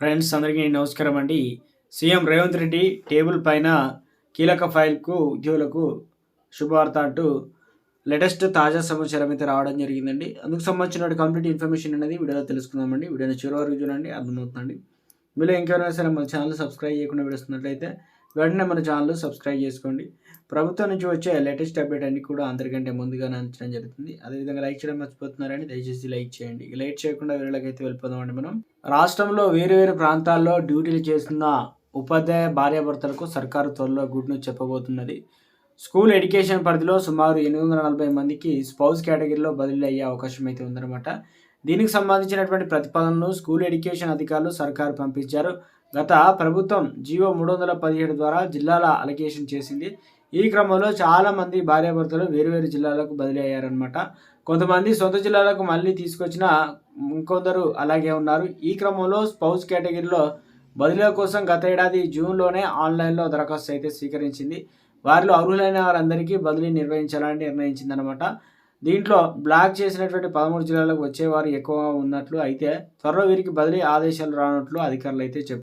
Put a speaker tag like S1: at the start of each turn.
S1: Friends అందరికీ నమస్కారం అండి. సీఎం రేవంత్ రెడ్డి టేబుల్ పైన కీలక ఫైల్కు ఉద్యోగులకు శుభవార్త అంటూ లేటెస్ట్ తాజా సమాచారం అయితే రావడం జరిగిందండి. అందుకు సంబంధించిన కంప్లీట్ ఇన్ఫర్మేషన్ అనేది వీడియోలో తెలుసుకుందామండి. వీడియోని చివరి వరకు చూడండి అర్థమవుతుందండి. మీరు ఇంకెవరైనా సరే మన ఛానల్ సబ్స్క్రైబ్ చేయకుండా విడుస్తున్నట్లయితే వెంటనే మన ఛానల్ సబ్స్క్రైబ్ చేసుకోండి. ప్రభుత్వం నుంచి వచ్చే లేటెస్ట్ అప్డేట్ అన్ని కూడా అందరికంటే ముందుగానే అందించడం జరుగుతుంది. అదేవిధంగా లైక్ చేయడం మర్చిపోతున్నారని దయచేసి లైక్ చేయండి. లైక్ చేయకుండా వీళ్ళకైతే వెళ్ళిపోదామండి మనం. రాష్ట్రంలో వేరు వేరు ప్రాంతాల్లో డ్యూటీలు చేస్తున్న ఉపాధ్యాయ భార్యాభర్తలకు సర్కారు త్వరలో గుడ్ న్యూస్ చెప్పబోతున్నది. స్కూల్ ఎడ్యుకేషన్ పరిధిలో సుమారు ఎనిమిది వందల నలభై మందికి స్పౌస్ కేటగిరీలో బదిలీ అయ్యే అవకాశం అయితే ఉందన్నమాట. దీనికి సంబంధించినటువంటి ప్రతిపాదనలు స్కూల్ ఎడ్యుకేషన్ అధికారులు సర్కారు పంపించారు. గత ప్రభుత్వం జీవో మూడు వందల పదిహేడు ద్వారా జిల్లాల అలొకేషన్ చేసింది. ఈ క్రమంలో చాలామంది భార్యాభర్తలు వేరువేరు జిల్లాలకు బదిలీ అయ్యారనమాట కొంతమంది సొంత జిల్లాలకు మళ్ళీ తీసుకొచ్చిన ఇంకొందరు అలాగే ఉన్నారు. ఈ క్రమంలో స్పౌస్ కేటగిరీలో బదిలీ కోసం గత ఏడాది జూన్లోనే ఆన్లైన్లో దరఖాస్తు అయితే స్వీకరించింది. వారిలో అర్హులైన వారందరికీ బదిలీ నిర్వహించాలని నిర్ణయించిందనమాట దీంట్లో బ్లాక్ చేసినటువంటి పదమూడు జిల్లాలకు వచ్చేవారు ఎక్కువగా ఉన్నట్లు అయితే త్వరలో వీరికి బదిలీ ఆదేశాలు రానట్లు అధికారులు అయితే చెప్పారు